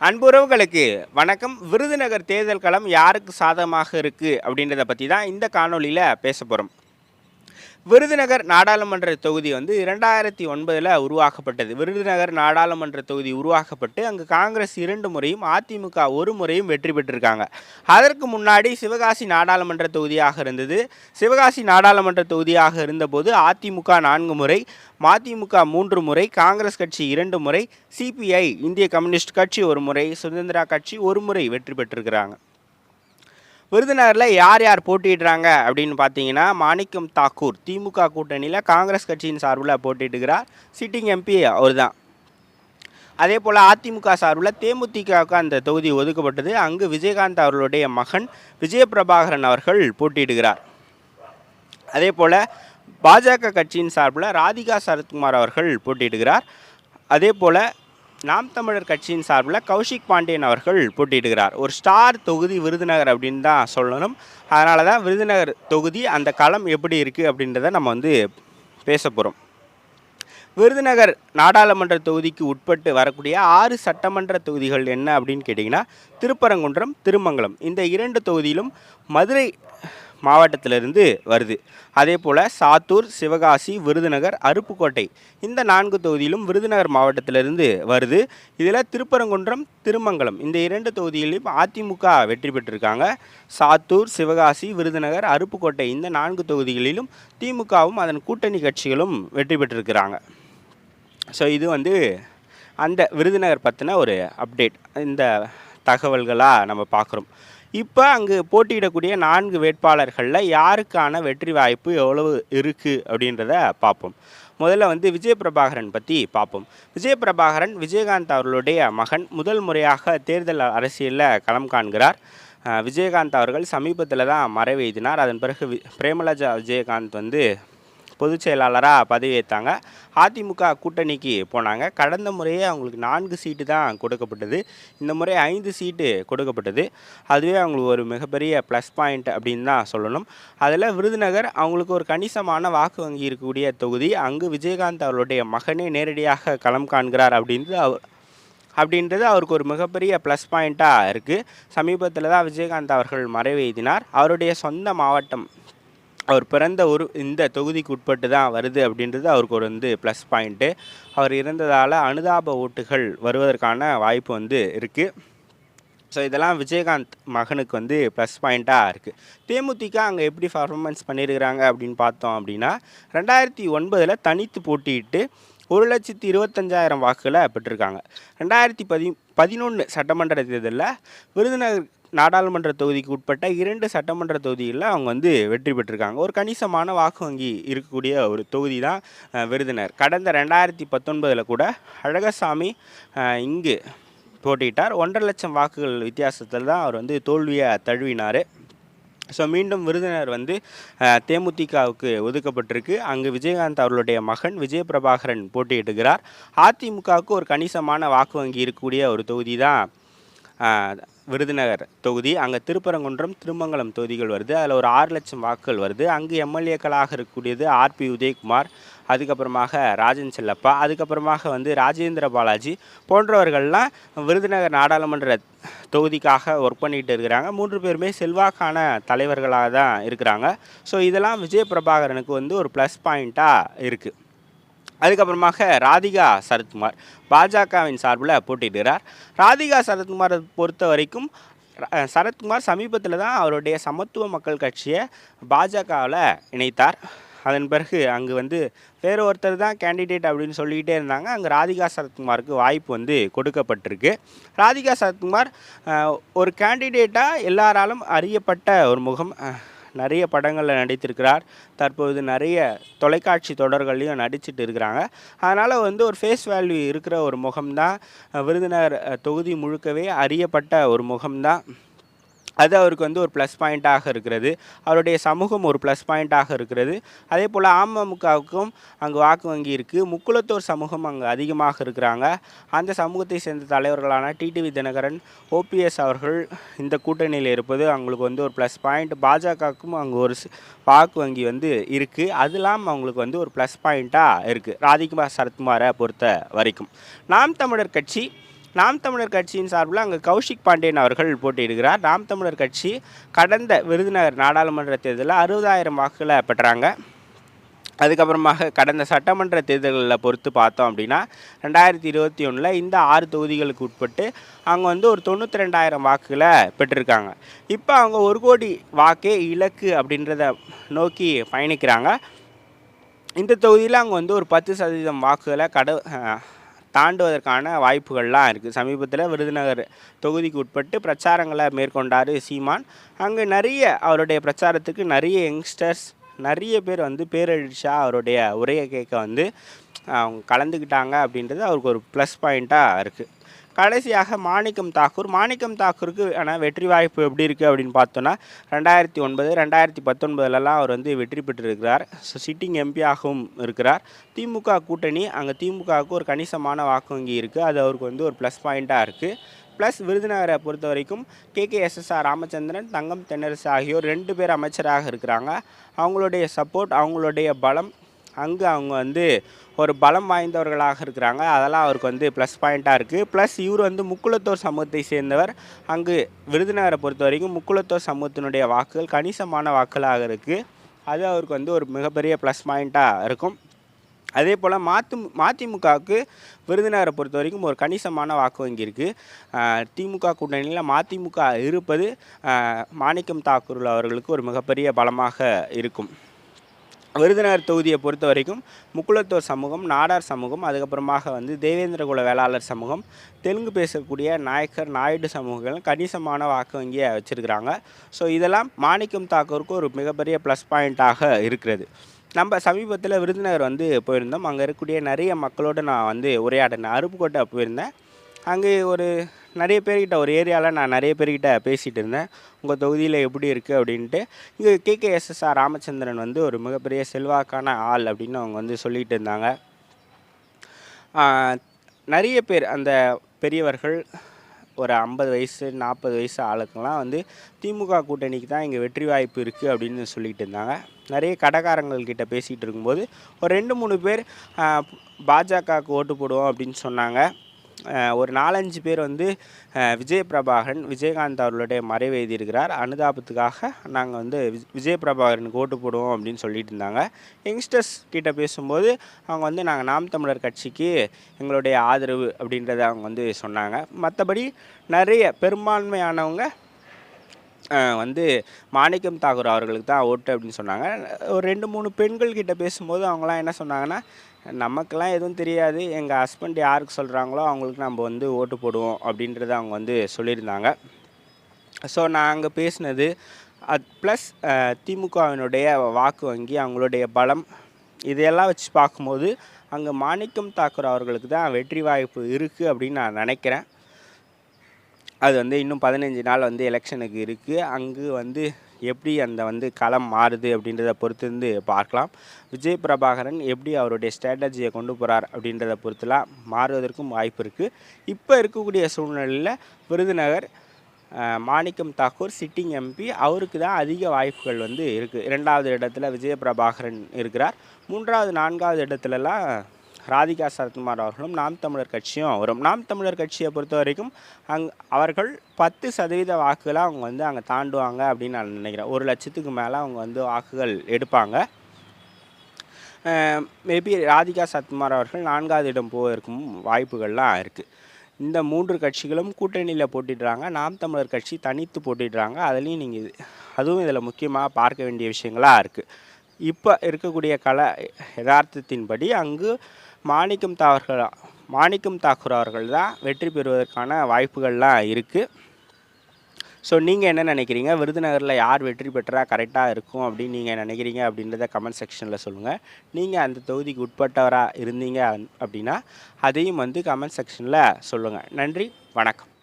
அன்புறவுகளுக்கு வணக்கம். விருதுநகர் தேர்தல் களம் யாருக்கு சாதகமாக இருக்குது அப்படின்றத பற்றி தான் இந்த காணொளியில் பேச போகிறோம் விருதுநகர் நாடாளுமன்ற தொகுதி வந்து இரண்டாயிரத்தி ஒன்பதில் உருவாக்கப்பட்டது. விருதுநகர் நாடாளுமன்ற தொகுதி உருவாக்கப்பட்டு அங்கு காங்கிரஸ் இரண்டு முறையும் அதிமுக ஒரு முறையும் வெற்றி பெற்றிருக்காங்க. அதற்கு முன்னாடி சிவகாசி நாடாளுமன்ற தொகுதியாக இருந்தது. சிவகாசி நாடாளுமன்ற தொகுதியாக இருந்தபோது அதிமுக நான்கு முறை மதிமுக மூன்று முறை காங்கிரஸ் கட்சி இரண்டு முறை சிபிஐ இந்திய கம்யூனிஸ்ட் கட்சி ஒரு முறை சுதந்திரா கட்சி ஒரு முறை வெற்றி பெற்றிருக்கிறாங்க. விருதுநகரில் யார் யார் போட்டியிடுறாங்க அப்படின்னு பார்த்தீங்கன்னா மாணிக்கம் தாக்கூர் திமுக கூட்டணியில் காங்கிரஸ் கட்சியின் சார்பில் போட்டிட்டுக்கிறார் சிட்டிங் எம்பி அவர் தான் அதே போல் அதிமுக சார்பில் தேமுதிகவுக்கு அந்த தொகுதி ஒதுக்கப்பட்டது. அங்கு விஜயகாந்த் அவர்களுடைய மகன் விஜயபிரபாகரன் அவர்கள் போட்டியிடுகிறார். அதே போல் பாஜக கட்சியின் சார்பில் ராதிகா சரத்குமார் அவர்கள் போட்டியிடுகிறார். அதே போல் நாம் தமிழர் கட்சியின் சார்பில் கௌஷிக் பாண்டியன் அவர்கள் போட்டியிடுகிறார். ஒரு ஸ்டார் தொகுதி விருதுநகர் அப்படின்னு தான் சொல்லணும். அதனால தான் விருதுநகர் தொகுதி அந்த களம் எப்படி இருக்குது அப்படின்றத நம்ம வந்து பேச போகிறோம் விருதுநகர் நாடாளுமன்ற தொகுதிக்கு உட்பட்டு வரக்கூடிய ஆறு சட்டமன்ற தொகுதிகள் என்ன அப்படின்னு கேட்டிங்கன்னா திருப்பரங்குன்றம் திருமங்கலம். இந்த இரண்டு தொகுதியிலும் மதுரை மாவட்டத்திலிருந்து வருது. அதே போல் சாத்தூர் சிவகாசி விருதுநகர் அருப்புக்கோட்டை இந்த நான்கு தொகுதியிலும் விருதுநகர் மாவட்டத்திலிருந்து வருது. இதில் திருப்பரங்குன்றம் திருமங்கலம் இந்த இரண்டு தொகுதிகளிலும் அதிமுக வெற்றி பெற்றிருக்காங்க. சாத்தூர் சிவகாசி விருதுநகர் அருப்புக்கோட்டை இந்த நான்கு தொகுதிகளிலும் திமுகவும் அதன் கூட்டணி கட்சிகளும் வெற்றி பெற்றிருக்கிறாங்க. ஸோ இது வந்து அந்த விருதுநகர் பற்றின ஒரு அப்டேட். இந்த தகவல்களாக நம்ம பார்க்குறோம் இப்போ அங்கு போட்டியிடக்கூடிய நான்கு வேட்பாளர்களில் யாருக்கான வெற்றி வாய்ப்பு எவ்வளவு இருக்குது அப்படின்றத பார்ப்போம். முதல்ல வந்து விஜயபிரபாகரன் பற்றி பார்ப்போம். விஜயபிரபாகரன் விஜயகாந்த் அவர்களுடைய மகன் முதல் முறையாக தேர்தல் அரசியலில் களம் காண்கிறார். விஜயகாந்த் அவர்கள் சமீபத்தில் தான் மறைவெய்தினார் அதன் பிறகு வி- விஜயகாந்த் வந்து பொதுச் செயலாளராக பதவியேற்றாங்க அதிமுக கூட்டணிக்கு போனாங்க. கடந்த முறையே அவங்களுக்கு நான்கு சீட்டு தான் கொடுக்கப்பட்டது. இந்த முறை ஐந்து சீட்டு கொடுக்கப்பட்டது. அதுவே அவங்களுக்கு ஒரு மிகப்பெரிய ப்ளஸ் பாயிண்ட் அப்படின்னு தான் சொல்லணும். அதில் விருதுநகர் அவங்களுக்கு ஒரு கணிசமான வாக்கு வங்கி இருக்கக்கூடிய தொகுதி. அங்கு விஜயகாந்த் அவருடைய மகனே நேரடியாக களம் காண்கிறார் அப்படின்றது அவர் அப்படின்றது அவருக்கு ஒரு மிகப்பெரிய ப்ளஸ் பாயிண்ட்டாக இருக்குது சமீபத்தில் தான் விஜயகாந்த் அவர்கள் மறைவு எழுதினார் அவருடைய சொந்த மாவட்டம் அவர் பிறந்த ஒரு இந்த தொகுதிக்கு உட்பட்டு தான் வருது அப்படின்றது அவருக்கு ஒரு வந்து ப்ளஸ் பாயிண்ட்டு அவர் இருந்ததால் அனுதாப ஓட்டுகள் வருவதற்கான வாய்ப்பு வந்து இருக்குது ஸோ இதெல்லாம் விஜயகாந்த் மகனுக்கு வந்து ப்ளஸ் பாயிண்ட்டாக இருக்குது தேமுதிக அங்கே எப்படி பர்ஃபார்மன்ஸ் பண்ணியிருக்கிறாங்க அப்படின்னு பார்த்தோம் அப்படின்னா ரெண்டாயிரத்தி ஒன்பதில் தனித்து போட்டியிட்டு ஒரு லட்சத்தி இருபத்தஞ்சாயிரம் வாக்குகளை பெற்றிருக்காங்க. ரெண்டாயிரத்தி பதி பதினொன்று சட்டமன்ற தேர்தலில் விருதுநகர் நாடாளுமன்ற தொகுதிக்கு உட்பட்ட இரண்டு சட்டமன்ற தொகுதிகளில் அவங்க வந்து வெற்றி பெற்றிருக்காங்க. ஒரு கணிசமான வாக்கு வங்கி இருக்கக்கூடிய ஒரு தொகுதி தான் விருதுனர் கடந்த ரெண்டாயிரத்தி பத்தொன்பதில் கூட அழகசாமி இங்கு போட்டியிட்டார். ஒன்றரை லட்சம் வாக்குகள் வித்தியாசத்தில் தான் அவர் வந்து தோல்வியை தழுவினார். ஸோ மீண்டும் விருதுனர் வந்து தேமுதிகவுக்கு ஒதுக்கப்பட்டிருக்கு. அங்கு விஜயகாந்த் அவர்களுடைய மகன் விஜயபிரபாகரன் போட்டியிடுகிறார். அதிமுகவுக்கு ஒரு கணிசமான வாக்கு வங்கி இருக்கக்கூடிய ஒரு தொகுதி தான் விருதுநகர் தொகுதி. அங்கே திருப்பரங்குன்றம் திருமங்கலம் தொகுதிகள் வருது. அதில் ஒரு ஆறு லட்சம் வாக்குகள் வருது. அங்கு எம்எல்ஏக்களாக இருக்கக்கூடியது ஆர்பி உதயகுமார் அதுக்கப்புறமாக ராஜன் செல்லப்பா அதுக்கப்புறமாக வந்து ராஜேந்திர பாலாஜி போன்றவர்கள்லாம் விருதுநகர் நாடாளுமன்ற தொகுதிக்காக ஒர்க் பண்ணிகிட்டு இருக்கிறாங்க. மூன்று பேருமே செல்வாக்கான தலைவர்களாக தான் இருக்கிறாங்க. ஸோ இதெல்லாம் விஜய் பிரபாகரனுக்கு வந்து ஒரு ப்ளஸ் பாயிண்ட்டாக இருக்குது அதுக்கப்புறமாக ராதிகா சரத்குமார் பாஜகவின் சார்பில் போட்டியிடுகிறார். ராதிகா சரத்குமாரை பொறுத்த வரைக்கும் ர- சரத்குமார் சமீபத்தில் தான் அவருடைய சமத்துவ மக்கள் கட்சியை பாஜகவில் இணைத்தார். அதன் பிறகு அங்கு வந்து வேறு ஒருத்தர் தான் கேண்டிடேட் அப்படின்னு சொல்லிக்கிட்டே இருந்தாங்க. அங்கே ராதிகா சரத்குமாருக்கு வாய்ப்பு வந்து கொடுக்கப்பட்டிருக்கு. ராதிகா சரத்குமார் ஒரு கேண்டிடேட்டாக எல்லாராலும் அறியப்பட்ட ஒரு முகம் நிறைய படங்களில் நடித்திருக்கிறார். தற்போது நிறைய தொலைக்காட்சி தொடர்கள்லையும் நடிச்சிட்டு இருக்கிறாங்க. அதனால் வந்து ஒரு ஃபேஸ் வேல்யூ இருக்கிற ஒரு முகம்தான். விருதுநகர் தொகுதி முழுக்கவே அறியப்பட்ட ஒரு முகம்தான். அது அவருக்கு வந்து ஒரு ப்ளஸ் பாயிண்ட்டாக இருக்கிறது. அவருடைய சமூகம் ஒரு ப்ளஸ் பாயிண்ட்டாக இருக்கிறது. அதே போல் அமமுகவுக்கும் அங்கே வாக்கு வங்கி இருக்குது முக்குளத்தோர் சமூகம் அங்கே அதிகமாக இருக்கிறாங்க. அந்த சமூகத்தை சேர்ந்த தலைவர்களான டிடிவி தினகரன் ஓபிஎஸ் அவர்கள் இந்த கூட்டணியில் இருப்பது அவங்களுக்கு வந்து ஒரு ப்ளஸ் பாயிண்ட் பாஜகவுக்கும் அங்கே ஒரு வாக்கு வங்கி வந்து இருக்குது அது இல்லாமல் அவங்களுக்கு வந்து ஒரு ப்ளஸ் பாயிண்ட்டாக இருக்குது ராதிகுமார் சரத்குமாரை பொறுத்த வரைக்கும். நாம் தமிழர் கட்சி நாம் தமிழர் கட்சியின் சார்பில் அங்கே கௌஷிக் பாண்டியன் அவர்கள் போட்டியிடுகிறார். நாம் தமிழர் கட்சி கடந்த விருதுநகர் நாடாளுமன்ற தேர்தலில் அறுபதாயிரம் வாக்குகளை பெற்றாங்க. அதுக்கப்புறமாக கடந்த சட்டமன்ற தேர்தல்களில் பொறுத்து பார்த்தோம் அப்படின்னா ரெண்டாயிரத்தி இருபத்தி ஒன்றில் இந்த ஆறு தொகுதிகளுக்கு உட்பட்டு அவங்க வந்து ஒரு தொண்ணூற்றி ரெண்டாயிரம் வாக்குகளை பெற்றிருக்காங்க. இப்போ அவங்க ஒரு கோடி வாக்கே இலக்கு அப்படின்றத நோக்கி பயணிக்கிறாங்க. இந்த தொகுதியில் அவங்க வந்து ஒரு பத்து சதவீதம் வாக்குகளை கட தாண்டுவதற்கான வாய்ப்புகள்லாம் இருக்குது. சமீபத்தில் விருதுநகர் தொகுதிக்கு உட்பட்டு பிரச்சாரங்களை மேற்கொண்டார் சீமான். அங்கே நிறைய அவருடைய பிரச்சாரத்துக்கு நிறைய யங்ஸ்டர்ஸ் நிறைய பேர் வந்து பேரழிச்சாக அவருடைய உரையை கேட்க வந்து அவங்க கலந்துக்கிட்டாங்க அப்படின்றது அவருக்கு ஒரு ப்ளஸ் பாயிண்ட்டாக இருக்குது கடைசியாக மாணிக்கம் தாக்கூர். மாணிக்கம் தாக்கூருக்கு ஆனால் வெற்றி வாய்ப்பு எப்படி இருக்குது அப்படின்னு பார்த்தோன்னா ரெண்டாயிரத்தி ஒன்பது ரெண்டாயிரத்தி பத்தொன்பதுலலாம் அவர் வந்து வெற்றி பெற்றிருக்கிறார். ஸோ சிட்டிங் எம்பியாகவும் இருக்கிறார். திமுக கூட்டணி அங்கே திமுகவுக்கு ஒரு கணிசமான வாக்கு வங்கி இருக்குது அது அவருக்கு வந்து ஒரு ப்ளஸ் பாயிண்ட்டாக இருக்குது ப்ளஸ் விருதுநகரை பொறுத்த வரைக்கும் கேகேஎஸ்எஸ்ஆர் ராமச்சந்திரன் தங்கம் தென்னரசு ஆகியோர் ரெண்டு பேர் அமைச்சராக இருக்கிறாங்க. அவங்களுடைய சப்போர்ட் அவங்களுடைய பலம் அங்கு அவங்க வந்து ஒரு பலம் வாய்ந்தவர்களாக இருக்கிறாங்க. அதெல்லாம் அவருக்கு வந்து ப்ளஸ் பாயிண்ட்டாக இருக்குது ப்ளஸ் இவர் வந்து முக்குளத்தோர் சமூகத்தை சேர்ந்தவர். அங்கு விருதுநகரை பொறுத்த வரைக்கும் முக்குளத்தோர் சமூகத்தினுடைய வாக்குகள் கணிசமான வாக்குகளாக இருக்குது அது அவருக்கு வந்து ஒரு மிகப்பெரிய ப்ளஸ் பாயிண்ட்டாக இருக்கும். அதே போல் மாத்து மதிமுகவுக்கு விருதுநகரை பொறுத்த வரைக்கும் ஒரு கணிசமான வாக்கு வங்கி இருக்குது திமுக கூட்டணியில் மதிமுக இருப்பது மாணிக்கம் தாக்கூர் அவர்களுக்கு ஒரு மிகப்பெரிய பலமாக இருக்கும். விருதுநகர் தொகுதியை பொறுத்த வரைக்கும் முக்குளத்தோர் சமூகம் நாடார் சமூகம் அதுக்கப்புறமாக வந்து தேவேந்திரகுல வேளாளர் சமூகம் தெலுங்கு பேசக்கூடிய நாயக்கர் நாயுடு சமூகங்கள் கணிசமான வாக்கு வங்கியை வச்சுருக்கிறாங்க. ஸோ இதெல்லாம் மாணிக்கம் தாக்கூருக்கு ஒரு மிகப்பெரிய ப்ளஸ் பாயிண்ட்டாக இருக்கிறது. நம்ம சமீபத்தில் விருதுநகர் வந்து போயிருந்தோம். அங்கே இருக்கக்கூடிய நிறைய மக்களோடு நான் வந்து உரையாடினேன் அருப்புக்கோட்டை போயிருந்தேன். அங்கே ஒரு நிறைய பேர்கிட்ட ஒரு ஏரியாவில் நான் நிறைய பேர்கிட்ட பேசிகிட்டு இருந்தேன். உங்கள் தொகுதியில் எப்படி இருக்குது அப்படின்ட்டு. இங்கே கேகேஎஸ்எஸ்ஆர் ராமச்சந்திரன் வந்து ஒரு மிகப்பெரிய செல்வாக்கான ஆள் அப்படின்னு அவங்க வந்து சொல்லிகிட்டு இருந்தாங்க. நிறைய பேர் அந்த பெரியவர்கள் ஒரு ஐம்பது வயசு நாற்பது வயசு ஆளுக்கெல்லாம் வந்து திமுக கூட்டணிக்கு தான் இங்கே வெற்றி வாய்ப்பு இருக்குது அப்படின்னு சொல்லிட்டு இருந்தாங்க. நிறைய கடைக்காரங்கள்கிட்ட பேசிகிட்டு இருக்கும்போது ஒரு ரெண்டு மூணு பேர் பாஜகவுக்கு ஓட்டு போடுவோம் அப்படின்னு சொன்னாங்க. ஒரு நாலஞ்சு பேர் வந்து விஜய் பிரபாகரன் விஜயகாந்த் அவர்களுடைய மறைவு எழுதியிருக்கிறார். அனுதாபத்துக்காக நாங்கள் வந்து விஜ்- விஜய் பிரபாகரனுக்கு ஓட்டு போடுவோம் அப்படின்னு சொல்லிட்டு இருந்தாங்க. யங்ஸ்டர்ஸ் கிட்ட பேசும்போது அவங்க வந்து நாங்கள் நாம் தமிழர் கட்சிக்கு எங்களுடைய ஆதரவு அப்படின்றத அவங்க வந்து சொன்னாங்க. மற்றபடி நிறைய பெரும்பான்மையானவங்க வந்து மாணிக்கம் தாகூர் அவர்களுக்கு தான் ஓட்டு அப்படின்னு சொன்னாங்க. ஒரு ரெண்டு மூணு பெண்கள் கிட்ட பேசும்போது அவங்களாம் என்ன சொன்னாங்கன்னா நமக்கெல்லாம் எதுவும் தெரியாது. எங்கள் ஹஸ்பண்ட் யாருக்கு சொல்கிறாங்களோ அவங்களுக்கு நம்ம வந்து ஓட்டு போடுவோம் அப்படின்றத அவங்க வந்து சொல்லியிருந்தாங்க. ஸோ நான் அங்கே பேசினது அது ப்ளஸ் திமுகவினுடைய வாக்கு வங்கி அவங்களுடைய பலம் இதையெல்லாம் வச்சு பார்க்கும்போது அங்கே மாணிக்கம் தாக்கூர் அவர்களுக்கு தான் வெற்றி வாய்ப்பு இருக்குது அப்படின்னு நான் நினைக்கிறேன். அது வந்து இன்னும் பதினஞ்சு நாள் வந்து எலெக்ஷனுக்கு இருக்குது அங்கு வந்து எப்படி அந்த வந்து களம் மாறுது அப்படின்றத பொறுத்து இருந்து பார்க்கலாம். விஜய் பிரபாகரன் எப்படி அவருடைய ஸ்ட்ராட்டஜியை கொண்டு போகிறார் அப்படின்றத பொறுத்துலாம் மாறுவதற்கும் வாய்ப்பு இருக்குது இப்போ இருக்கக்கூடிய சூழ்நிலையில் விருதுநகர் மாணிக்கம் தாக்கூர் சிட்டிங் எம்பி அவருக்கு தான் அதிக வாய்ப்புகள் வந்து இருக்குது இரண்டாவது இடத்துல விஜய பிரபாகரன் இருக்கிறார். மூன்றாவது நான்காவது இடத்துலலாம் ராதிகா சரத்குமார் அவர்களும் நாம் தமிழர் கட்சியும் வரும் நாம் தமிழர் கட்சியை பொறுத்த வரைக்கும் அங் அவர்கள் பத்து சதவீத வாக்குகளை அவங்க வந்து அங்கே தாண்டுவாங்க அப்படின்னு நான் நினைக்கிறேன். ஒரு லட்சத்துக்கு மேலே அவங்க வந்து வாக்குகள் எடுப்பாங்க. மேபி ராதிகா சத்குமார் அவர்கள் நான்காவது இடம் போவதற்கும் வாய்ப்புகள்லாம் இருக்குது இந்த மூன்று கட்சிகளும் கூட்டணியில் போட்டிடுறாங்க. நாம் தமிழர் கட்சி தனித்து போட்டிடுறாங்க. அதுலேயும் நீங்கள் அதுவும் இதில் முக்கியமாக பார்க்க வேண்டிய விஷயங்களாக இருக்குது இப்போ இருக்கக்கூடிய கல யதார்த்தத்தின்படி அங்கு மாணிக்கம் தாவர்கள் மாணிக்கம் தாக்கூர் அவர்கள் தான் வெற்றி பெறுவதற்கான வாய்ப்புகள்லாம் இருக்குது ஸோ நீங்கள் என்ன நினைக்கிறீங்க? விருதுநகரில் யார் வெற்றி பெற்றா கரெக்டாக இருக்கும் அப்படின்னு நீங்கள் நினைக்கிறீங்க அப்படின்றத கமெண்ட் செக்ஷனில் சொல்லுங்கள் நீங்கள் அந்த தொகுதிக்கு உட்பட்டவராக இருந்தீங்க அப்படின்னா அதையும் வந்து கமெண்ட் செக்ஷனில் சொல்லுங்கள் நன்றி வணக்கம்.